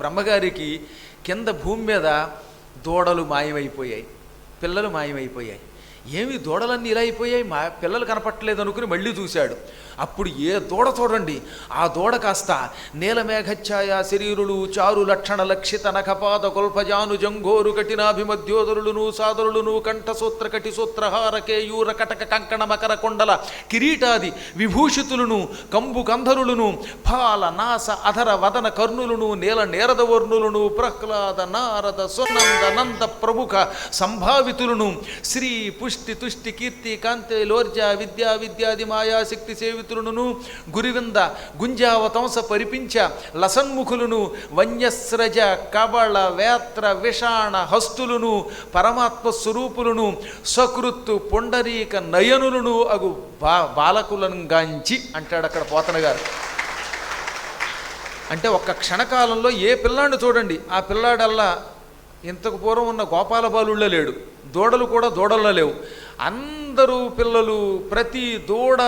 బ్రహ్మగారికి కింద భూమి మీద దూడలు మాయమైపోయాయి పిల్లలు మాయమైపోయాయి. ఏమి దూడలన్నీ ఇలా అయిపోయాయి? మా పిల్లలు కనపట్టలేదు అనుకుని మళ్ళీ చూశాడు. అప్పుడు ఏ దూడ చూడండి. ఆ దూడ కాస్త నీలమేఘఛాయ శరీరులు చారు లక్షణ లక్షిత నఖపాద కొల్పజాను జంఘోరు కఠినాభిమధ్యోదరులును సాదరులును కంఠసూత్ర కటిసూత్రహార కేయూర కటక కంకణ మకర కొండల కిరీటాది విభూషితులను కంబు కంధరులను ఫాల నాస అధర వదన కర్ణులను నీల నేరద వర్ణులను ప్రహ్లాద నారద సునంద నంద ప్రముఖ సంభావితులను శ్రీ పుష్టి తుష్టి కీర్తి కాంతి లోర్జ విద్యా విద్యాది మాయాశక్తి సేవితులను గురివింద గుంజావతంస పరిపించ లసన్ముఖులను వన్యస్రజ కబళ వేత్ర విషాణ హస్తులను పరమాత్మ స్వరూపులను సకృత్తు పొండరీక నయనులను అగు బా బాలకులను గాంచి అంటాడు అక్కడ పోతన గారు. అంటే ఒక్క క్షణకాలంలో ఏ పిల్లాడిని చూడండి ఆ పిల్లాడల్లా ఇంతకు పూర్వం ఉన్న గోపాల బాలుళ్ళ లేడు. దూడలు కూడా దూడల్లో లేవు. అందరూ పిల్లలు ప్రతి దూడ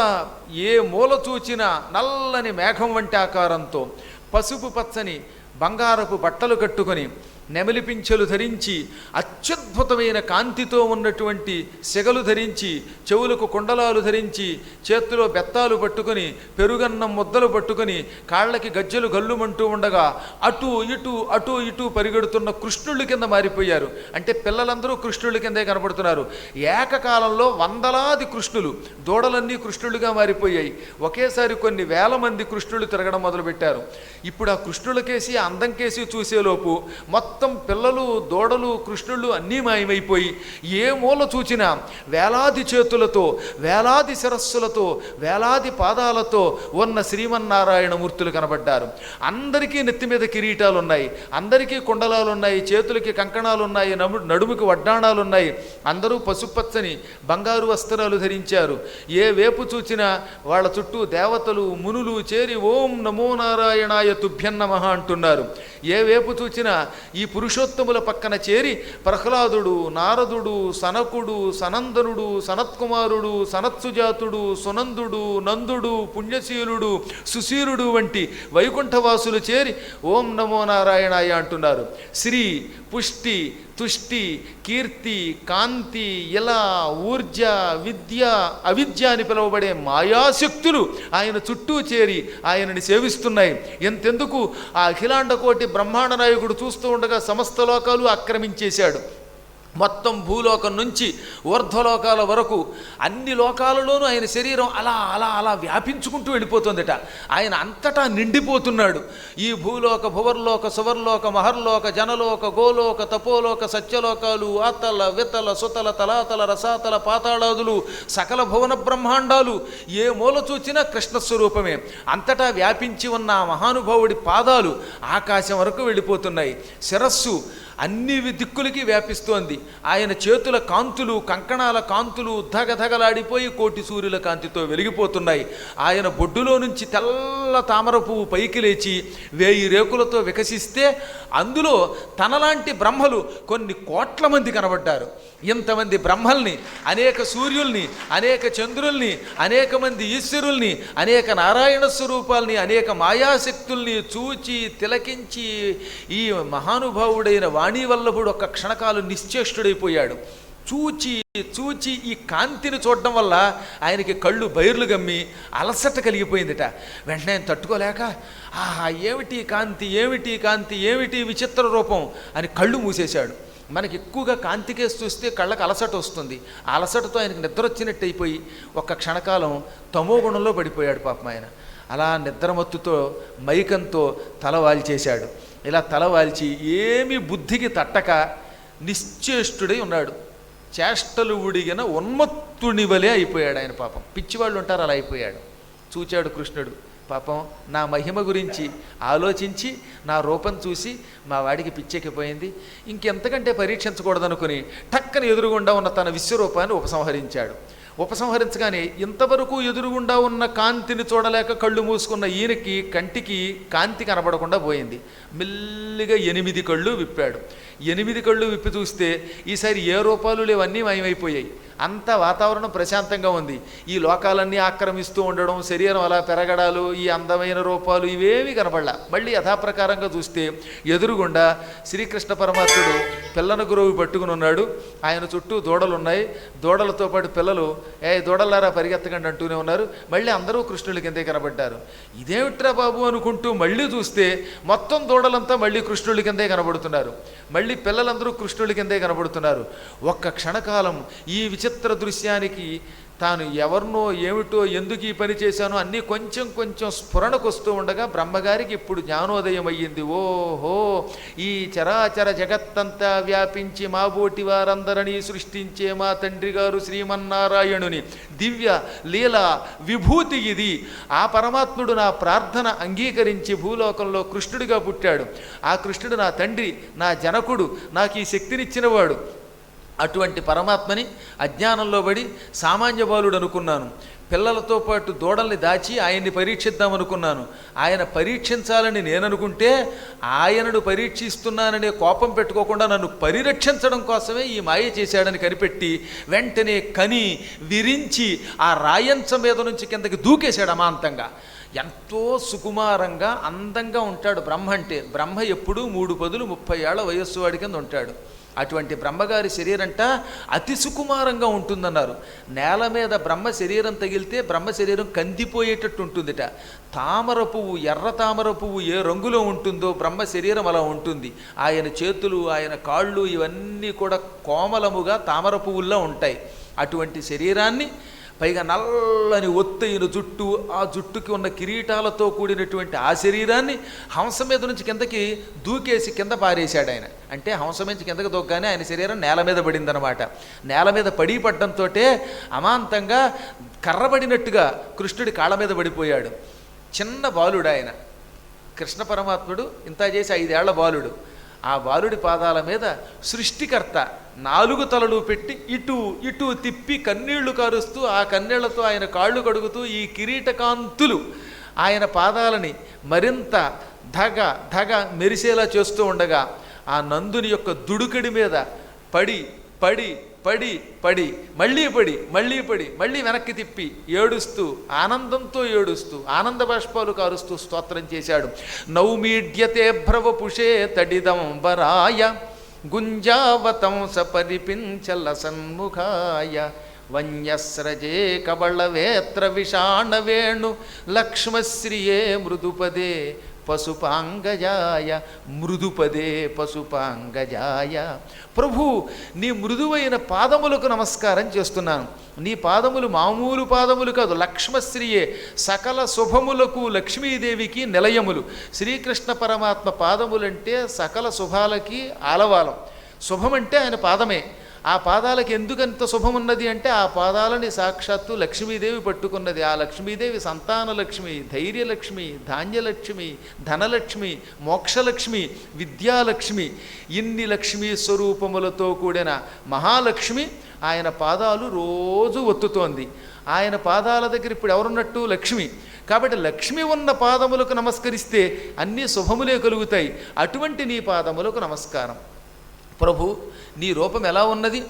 ఏ మూల చూచినా నల్లని మేఘం వంటి ఆకారంతో పసుపు పచ్చని బంగారపు బట్టలు కట్టుకొని నెమలి పింఛలు ధరించి అత్యద్భుతమైన కాంతితో ఉన్నటువంటి సెగలు ధరించి చెవులకు కుండలాలు ధరించి చేతిలో బెత్తాలు పట్టుకొని పెరుగన్నం ముద్దలు పట్టుకొని కాళ్ళకి గజ్జలు గల్లుమంటూ ఉండగా అటు ఇటు అటు ఇటు పరిగెడుతున్న కృష్ణుళ్ళ కింద మారిపోయారు. అంటే పిల్లలందరూ కృష్ణుళ్ళ కిందే కనపడుతున్నారు. ఏకకాలంలో వందలాది కృష్ణులు దూడలన్నీ కృష్ణులుగా మారిపోయాయి. ఒకేసారి కొన్ని వేల మంది కృష్ణులు తిరగడం మొదలుపెట్టారు. ఇప్పుడు ఆ కృష్ణులకేసి అందం కేసి చూసేలోపు మొత్తం మొత్తం పిల్లలు దూడలు కృష్ణుళ్ళు అన్నీ మాయమైపోయి ఏ మూల చూచినా వేలాది చేతులతో వేలాది శిరస్సులతో వేలాది పాదాలతో ఉన్న శ్రీమన్నారాయణ మూర్తులు కనబడ్డారు. అందరికీ నెత్తి మీద కిరీటాలు ఉన్నాయి అందరికీ కుండలాలు ఉన్నాయి చేతులకి కంకణాలు ఉన్నాయి నము నడుముకి వడ్డాణాలు ఉన్నాయి అందరూ పసుపచ్చని బంగారు వస్త్రాలు ధరించారు. ఏ వేపు చూచినా వాళ్ళ చుట్టూ దేవతలు మునులు చేరి ఓం నమో నారాయణాయ తుభ్యన్నమ అంటున్నారు. ఏ వేపు చూచినా ఈ ఈ పురుషోత్తముల పక్కన చేరి ప్రహ్లాదుడు నారదుడు సనకుడు సనందనుడు సనత్కుమారుడు సనత్సుజాతుడు సునందుడు నందుడు పుణ్యశీలుడు సుశీలుడు వంటి వైకుంఠవాసులు చేరి ఓం నమో నారాయణాయ అంటున్నారు. శ్రీ పుష్టి తుష్టి కీర్తి కాంతి ఇలా ఊర్జ విద్య అవిద్య అని పిలువబడే మాయాశక్తులు ఆయన చుట్టూ చేరి ఆయనని సేవిస్తున్నాయి. ఎంతెందుకు? ఆ అఖిలాండ కోటి బ్రహ్మాండ నాయకుడు చూస్తూ ఉండగా సమస్త లోకాలు ఆక్రమించేశాడు. మొత్తం భూలోకం నుంచి ఊర్ధ్వలోకాల వరకు అన్ని లోకాలలోనూ ఆయన శరీరం అలా అలా అలా వ్యాపించుకుంటూ వెళ్ళిపోతుందట. ఆయన అంతటా నిండిపోతున్నాడు. ఈ భూలోక భువర్లోక సువర్లోక మహర్లోక జనలోక గోలోక తపోలోక సత్యలోకాలు ఆతల వితల సుతల తలాతల రసాతల పాతాళాదులు సకల భువన బ్రహ్మాండాలు ఏ మూల చూచినా కృష్ణస్వరూపమే అంతటా వ్యాపించి ఉన్న మహానుభావుడి పాదాలు ఆకాశం వరకు వెళ్ళిపోతున్నాయి. శిరస్సు అన్ని దిక్కులకి వ్యాపిస్తోంది. ఆయన చేతుల కాంతులు కంకణాల కాంతులు ధగధగలాడిపోయి కోటి సూర్యుల కాంతితో వెలిగిపోతున్నాయి. ఆయన బొడ్డులో నుంచి తెల్ల తామర పువ్వు పైకి లేచి వేయి రేకులతో వికసిస్తే అందులో తనలాంటి బ్రహ్మలు కొన్ని కోట్ల మంది కనబడ్డారు. ఇంతమంది బ్రహ్మల్ని అనేక సూర్యుల్ని అనేక చంద్రుల్ని అనేక మంది ఈశ్వరుల్ని అనేక నారాయణ స్వరూపాల్ని అనేక మాయాశక్తుల్ని చూచి తిలకించి ఈ మహానుభావుడైన వాణీవల్లభుడు ఒక క్షణకాలు నిశ్చేష్టుడైపోయాడు చూచి చూచి ఈ కాంతిని చూడడం వల్ల ఆయనకి కళ్ళు బైర్లు గమ్మి అలసట కలిగిపోయిందిట. వెంటనే ఆయన తట్టుకోలేక ఆహా ఏమిటి కాంతి ఏమిటి కాంతి ఏమిటి విచిత్ర రూపం? అని కళ్ళు మూసేశాడు. మనకి ఎక్కువగా కాంతికేసి చూస్తే కళ్ళకు అలసట వస్తుంది. ఆ అలసటతో ఆయనకి నిద్ర వచ్చినట్టు అయిపోయి ఒక్క క్షణకాలం తమో గుణంలో పడిపోయాడు పాపం ఆయన. అలా నిద్రమత్తుతో మైకంతో తల వాల్చేశాడు. ఇలా తల వాల్చి ఏమి బుద్ధికి తట్టక నిశ్చేష్టుడై ఉన్నాడు. చేష్టలు ఉడిగిన ఉన్మత్తుని వలె అయిపోయాడు ఆయన పాపం. పిచ్చివాళ్ళు ఉంటారు అలా అయిపోయాడు. చూచాడు కృష్ణుడు. పాపం నా మహిమ గురించి ఆలోచించి నా రూపం చూసి మా వాడికి పిచ్చెక్కిపోయింది. ఇంకెంతకంటే పరీక్షించకూడదనుకుని టక్కన ఎదురుగుండా ఉన్న తన విశ్వరూపాన్ని ఉపసంహరించాడు. ఉపసంహరించగానే ఇంతవరకు ఎదురుగుండా ఉన్న కాంతిని చూడలేక కళ్ళు మూసుకున్న ఈయనకి కంటికి కాంతి కనబడకుండా పోయింది. మెల్లిగా ఎనిమిది కళ్ళు విప్పాడు. ఎనిమిది కళ్ళు విప్పి చూస్తే ఈసారి ఏ రూపాలు లేవన్నీ మాయమైపోయాయి. అంత వాతావరణం ప్రశాంతంగా ఉంది. ఈ లోకాలన్నీ ఆక్రమిస్తూ ఉండడం శరీరం అలా పెరగడాలు ఈ అందమైన రూపాలు ఇవేమీ కనపడలా. మళ్ళీ యథాప్రకారంగా చూస్తే ఎదురుగుండా శ్రీకృష్ణ పరమాత్ముడు పిల్లను గురువు పట్టుకుని ఉన్నాడు. ఆయన చుట్టూ దూడలు ఉన్నాయి. దూడలతో పాటు పిల్లలు ఏ దూడలారా పరిగెత్తకండి అంటూనే ఉన్నారు. మళ్ళీ అందరూ కృష్ణుడి కిందే కనబడ్డారు. ఇదేమిట్రా బాబు అనుకుంటూ మళ్ళీ చూస్తే మొత్తం దూడలంతా మళ్ళీ కృష్ణుడి కిందే కనబడుతున్నారు. మళ్ళీ పిల్లలందరూ కృష్ణుడి కిందే కనబడుతున్నారు. ఒక్క క్షణకాలం ఈ విచిత్ర దృశ్యానికి తాను ఎవరినో ఏమిటో ఎందుకు ఈ పని చేశానో అన్నీ కొంచెం కొంచెం స్ఫురణకు వస్తూ ఉండగా బ్రహ్మగారికి ఇప్పుడు జ్ఞానోదయం అయ్యింది. ఓహో ఈ చరాచర జగత్తంతా వ్యాపించి మా బోటి వారందరినీ సృష్టించే మా తండ్రి గారు శ్రీమన్నారాయణుని. దివ్య లీల విభూతి ఇది. ఆ పరమాత్ముడు నా ప్రార్థన అంగీకరించి భూలోకంలో కృష్ణుడిగా పుట్టాడు. ఆ కృష్ణుడు నా తండ్రి నా జనకుడు నాకు ఈ శక్తినిచ్చినవాడు. అటువంటి పరమాత్మని అజ్ఞానంలో పడి సామాన్య బాలుడు అనుకున్నాను. పిల్లలతో పాటు దూడల్ని దాచి ఆయన్ని పరీక్షిద్దామనుకున్నాను ఆయన పరీక్షించాలని నేను అనుకుంటే ఆయనను పరీక్షిస్తున్నాననే కోపం పెట్టుకోకుండా నన్ను పరిరక్షించడం కోసమే ఈ మాయ చేశాడని కనిపెట్టి వెంటనే కని విరించి ఆ రాయంచ మీద నుంచి కిందకి దూకేశాడు అమాంతంగా. ఎంతో సుకుమారంగా అందంగా ఉంటాడు బ్రహ్మ అంటే. బ్రహ్మ ఎప్పుడూ మూడు పదులు ముప్పై ఏళ్ళ వయస్సు వాడి కింద ఉంటాడు. అటువంటి బ్రహ్మగారి శరీరంట అతి సుకుమారంగా ఉంటుందన్నారు. నేల మీద బ్రహ్మ శరీరం తగిలితే బ్రహ్మ శరీరం కందిపోయేటట్టు ఉంటుందిట. తామర పువ్వు ఎర్ర తామర పువ్వు ఏ రంగులో ఉంటుందో బ్రహ్మ శరీరం అలా ఉంటుంది. ఆయన చేతులు ఆయన కాళ్ళు ఇవన్నీ కూడా కోమలముగా తామర పువ్వుల్లో ఉంటాయి. అటువంటి శరీరాన్ని పైగా నల్లని ఒత్తైన జుట్టు ఆ జుట్టుకి ఉన్న కిరీటాలతో కూడినటువంటి ఆ శరీరాన్ని హంస మీద నుంచి కిందకి దూకేసి కింద పారేశాడు ఆయన. అంటే హంస నుంచి కిందకి దూకగానే ఆయన శరీరం నేల మీద పడిందనమాట నేల మీద పడి పడ్డంతో అమాంతంగా కర్రబడినట్టుగా కృష్ణుడి కాళ్ళ మీద పడిపోయాడు. చిన్న బాలుడు ఆయన. కృష్ణ పరమాత్ముడు ఇంత చేసి ఐదేళ్ళ బాలుడు. ఆ బాలుడి పాదాల మీద సృష్టికర్త నాలుగు తలలు పెట్టి ఇటు ఇటు తిప్పి కన్నీళ్ళు కారుస్తూ ఆ కన్నీళ్ళతో ఆయన కాళ్ళు కడుగుతూ ఈ కిరీటకాంతులు ఆయన పాదాలని మరింత ధగ ధగ మెరిసేలా చేస్తూ ఉండగా ఆ నందుని యొక్క దుడుకడి మీద పడి పడి పడి పడి మళ్ళీ పడి మళ్ళీ పడి మళ్ళీ వెనక్కి తిప్పి ఏడుస్తూ ఆనందంతో ఏడుస్తూ ఆనంద బాష్పాలు కారుస్తూ స్తోత్రం చేశాడు. నౌమీడ్యతే భ్రవపుషే తడిదంబరాయ గుంజావతం సపరిపించల సన్ముఖాయ వన్యస్రజే కబళవేత్ర విషాణవేణు లక్ష్మశ్రియే మృదుపదే పశుపాంగజాయ. మృదుపదే పశుపాంగజాయ. ప్రభు నీ మృదువైన పాదములకు నమస్కారం చేస్తున్నాను. నీ పాదములు మామూలు పాదములు కాదు లక్ష్మశ్రీయే సకల శుభములకు లక్ష్మీదేవికి నిలయములు. శ్రీకృష్ణ పరమాత్మ పాదములంటే సకల శుభాలకి ఆలవాలం. శుభమంటే ఆయన పాదమే. ఆ పాదాలకు ఎందుకంత శుభమున్నది అంటే ఆ పాదాలని సాక్షాత్తు లక్ష్మీదేవి పట్టుకున్నది. ఆ లక్ష్మీదేవి సంతానలక్ష్మి ధైర్యలక్ష్మి ధాన్యలక్ష్మి ధనలక్ష్మి మోక్షలక్ష్మి విద్యాలక్ష్మి. ఇన్ని లక్ష్మీ స్వరూపములతో కూడిన మహాలక్ష్మి ఆయన పాదాలు రోజు ఒత్తుతోంది. ఆయన పాదాల దగ్గర ఇప్పుడు ఎవరున్నట్టు? లక్ష్మి. కాబట్టి లక్ష్మి ఉన్న పాదములకు నమస్కరిస్తే అన్ని శుభములే కలుగుతాయి. అటువంటి నీ పాదములకు నమస్కారం. ప్రభు నీ రూపం ఎలా ఉన్నది?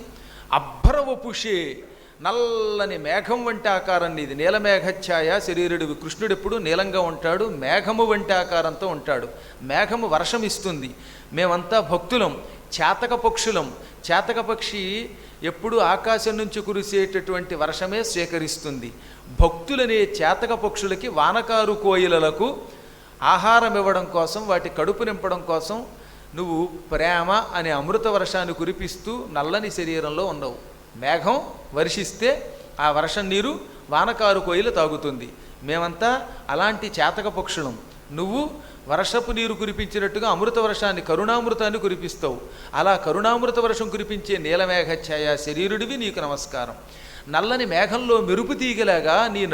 అభ్రవపుషే నల్లని మేఘం వంటి ఆకారం నీది. నీలమేఘఛాయ శరీరుడివి. కృష్ణుడు ఎప్పుడు నీలంగా ఉంటాడు మేఘము వంటి ఆకారంతో ఉంటాడు. మేఘము వర్షం ఇస్తుంది. మేమంతా భక్తులం చేతక పక్షులం. చేతక పక్షి ఎప్పుడు ఆకాశం నుంచి కురిసేటటువంటి వర్షమే స్వీకరిస్తుంది. భక్తులనే చేతక పక్షులకి వానకారు కోయిలలకు ఆహారం ఇవ్వడం కోసం వాటి కడుపు నింపడం కోసం నువ్వు ప్రేమ అనే అమృత వర్షాన్ని కురిపిస్తూ నల్లని శరీరంలో ఉండవు. మేఘం వర్షిస్తే ఆ వర్షం నీరు వానకారు కోయిల తాగుతుంది. మేమంతా అలాంటి చేతక పక్షులం. నువ్వు వర్షపు నీరు కురిపించినట్టుగా అమృత వర్షాన్ని కరుణామృతాన్ని కురిపిస్తావు. అలా కరుణామృత వర్షం కురిపించే నీలమేఘ ఛాయ శరీరుడివి నీకు నమస్కారం. నల్లని మేఘంలో మెరుపు తీగలాగా నీ